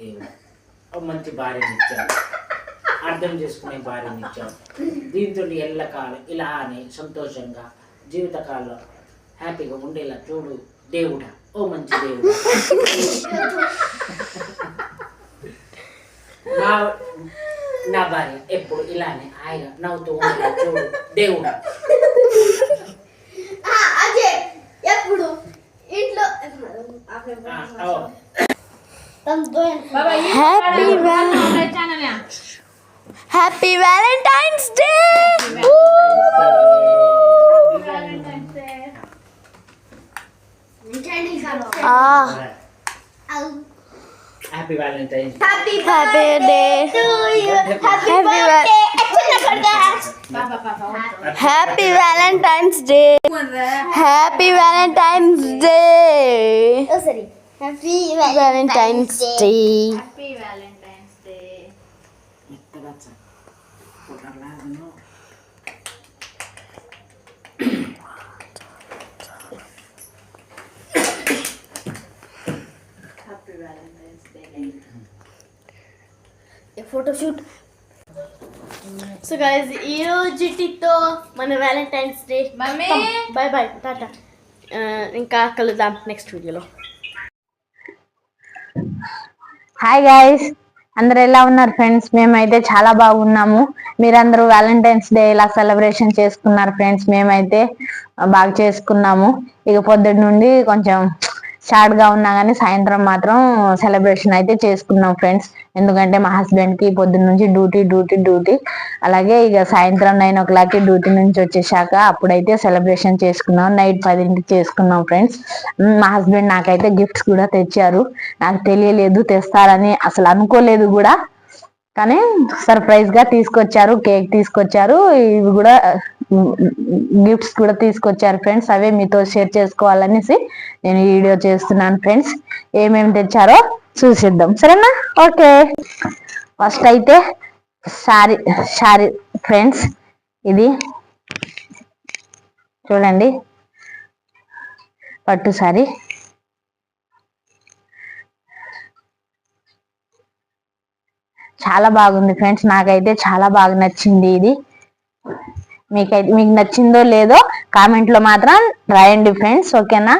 దేవుడు. ఓ మంచి భార్యని ఇచ్చావు అర్థం చేసుకునే భార్యని ఇచ్చావు దీంతో ఎల్లకాలం ఇలా అని సంతోషంగా జీవితకాలంలో హ్యాపీగా ఉండేలా చూడు దేవుడా. ఓ మంచి దేవుడు. నా నా భార్య ఎప్పుడు ఇలానే ఆయన నవ్వుతూ ఉండేలా చూడు దేవుడా. అదే ఎప్పుడు? ఇంట్లో happy happy Valentine's Day ah Happy Valentine's Day. Happy ah. birthday to you. Happy birthday. Happy Valentine's Day. Happy Valentine's Day. Oh, sorry. Happy Valentine's day మెత్తగా చ- కుర్రలాగను. ఫోటోషూట్ సో గైస్ ఈ రోజుటితో మన valentine's day mummy bye bye tata ఇంకా కలుద్దాం next వీడియోలో hi guys అందరు ఎలా ఉన్నారు ఫ్రెండ్స్ మేమైతే చాలా బాగున్నాము. మీరందరూ వ్యాలంటైన్స్ డే ఇలా సెలబ్రేషన్ చేసుకున్నారు ఫ్రెండ్స్ మేమైతే బాగా చేసుకున్నాము. ఇక పొద్దుటి నుండి కొంచెం సాడ్గా ఉన్నా కానీ సాయంత్రం మాత్రం సెలబ్రేషన్ అయితే చేసుకున్నాం ఫ్రెండ్స్ ఎందుకంటే మా హస్బెండ్కి పొద్దున్న నుంచి డ్యూటీ డ్యూటీ డ్యూటీ అలాగే ఇక సాయంత్రం నైన్ ఓ క్లాక్కి డ్యూటీ నుంచి వచ్చేసాక అప్పుడైతే సెలబ్రేషన్ చేసుకున్నాం. నైట్ పదింటికి చేసుకున్నాం ఫ్రెండ్స్ మా హస్బెండ్ నాకైతే గిఫ్ట్స్ కూడా తెచ్చారు. నాకు తెలియలేదు తెస్తారని అసలు అనుకోలేదు కూడా. కానీ సర్ప్రైజ్గా తీసుకొచ్చారు కేక్ తీసుకొచ్చారు. ఇవి కూడా గిఫ్ట్స్ కూడా తీసుకొచ్చారు ఫ్రెండ్స్ అవే మీతో షేర్ చేసుకోవాలనేసి నేను వీడియో చేస్తున్నాను ఫ్రెండ్స్ ఏమేమి తెచ్చారో చూసిద్దాం. సరేనా? ఓకే. ఫస్ట్ అయితే శారీ శారీ ఫ్రెండ్స్ ఇది చూడండి. పట్టు శారీ. చాలా బాగుంది ఫ్రెండ్స్ నాకైతే చాలా బాగా నచ్చింది ఇది. మీకైతే మీకు నచ్చిందో లేదో కామెంట్లో మాత్రం రాయండి ఫ్రెండ్స్ ఓకేనా?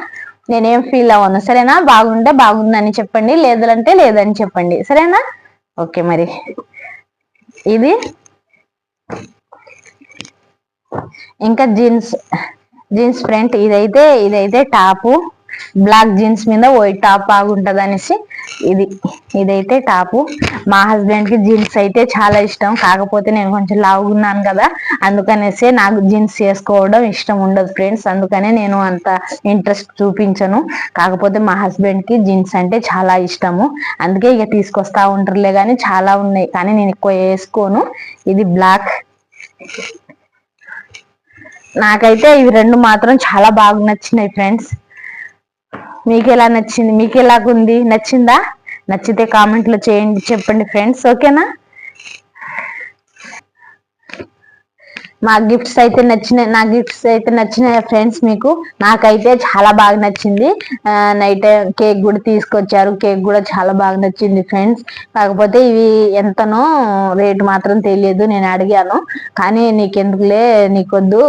నేనేం ఫీల్ అవ్వను. సరేనా? బాగుంటే బాగుందని చెప్పండి లేదంటే లేదని చెప్పండి. సరేనా? ఓకే మరి. ఇది ఇంకా జీన్స్ జీన్స్ ఫ్రంట్ ఇదైతే ఇదైతే టాపు. బ్లాక్ జీన్స్ మీద వైట్ టాప్ బాగుంటుంది అనేసి ఇది ఇదైతే టాపు. మా హస్బెండ్కి జీన్స్ అయితే చాలా ఇష్టం. కాకపోతే నేను కొంచెం లావుగున్నాను కదా అందుకనేసి నాకు జీన్స్ వేసుకోవడం ఇష్టం ఉండదు ఫ్రెండ్స్ అందుకనే నేను అంత ఇంట్రెస్ట్ చూపించను. కాకపోతే మా హస్బెండ్కి జీన్స్ అంటే చాలా ఇష్టము. అందుకే ఇక తీసుకొస్తా ఉంటారులే కానీ చాలా ఉన్నాయి. కానీ నేను ఎక్కువ వేసుకోను. ఇది బ్లాక్ నాకైతే ఇవి రెండు మాత్రం చాలా బాగా నచ్చినాయి ఫ్రెండ్స్ మీకు ఎలా నచ్చింది? మీకు ఎలాగుంది నచ్చిందా? నచ్చితే కామెంట్లో చేయండి చెప్పండి ఫ్రెండ్స్ ఓకేనా? మా గిఫ్ట్స్ అయితే నచ్చినాయి నా గిఫ్ట్స్ అయితే నచ్చినాయి ఫ్రెండ్స్ మీకు. నాకైతే చాలా బాగా నచ్చింది. నైట్ కేక్ కూడా తీసుకొచ్చారు కేక్ కూడా చాలా బాగా నచ్చింది ఫ్రెండ్స్. కాకపోతే ఇవి ఎంతనో రేటు మాత్రం తెలియదు నేను అడిగాను. కానీ నీకెందుకులే నీకొద్దు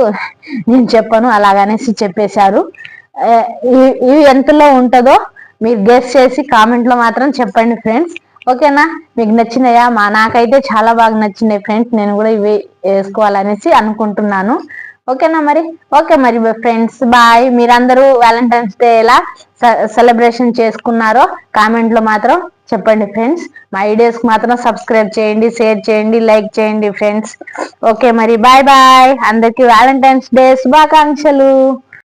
నేను చెప్పను అలాగనేసి చెప్పేశారు. ఇవి- ఎంతలో ఉంటుందో మీరు గెస్ చేసి కామెంట్లో మాత్రం చెప్పండి ఫ్రెండ్స్ ఓకేనా మీకు నచ్చినాయా? మా నాకైతే చాలా బాగా నచ్చినాయి ఫ్రెండ్స్ నేను కూడా ఇవి వేసుకోవాలనేసి అనుకుంటున్నాను. ఓకేనా మరి? ఓకే మరి ఫ్రెండ్స్ బాయ్ మీరందరూ వ్యాలంటైన్స్ డే ఎలా సెలబ్రేషన్ చేసుకున్నారో కామెంట్లో మాత్రం చెప్పండి ఫ్రెండ్స్ మా ఐడియాస్ మాత్రం సబ్స్క్రైబ్ చేయండి షేర్ చేయండి లైక్ చేయండి ఫ్రెండ్స్ ఓకే మరి? బాయ్ బాయ్ అందరికి వ్యాలంటైన్స్ డే శుభాకాంక్షలు.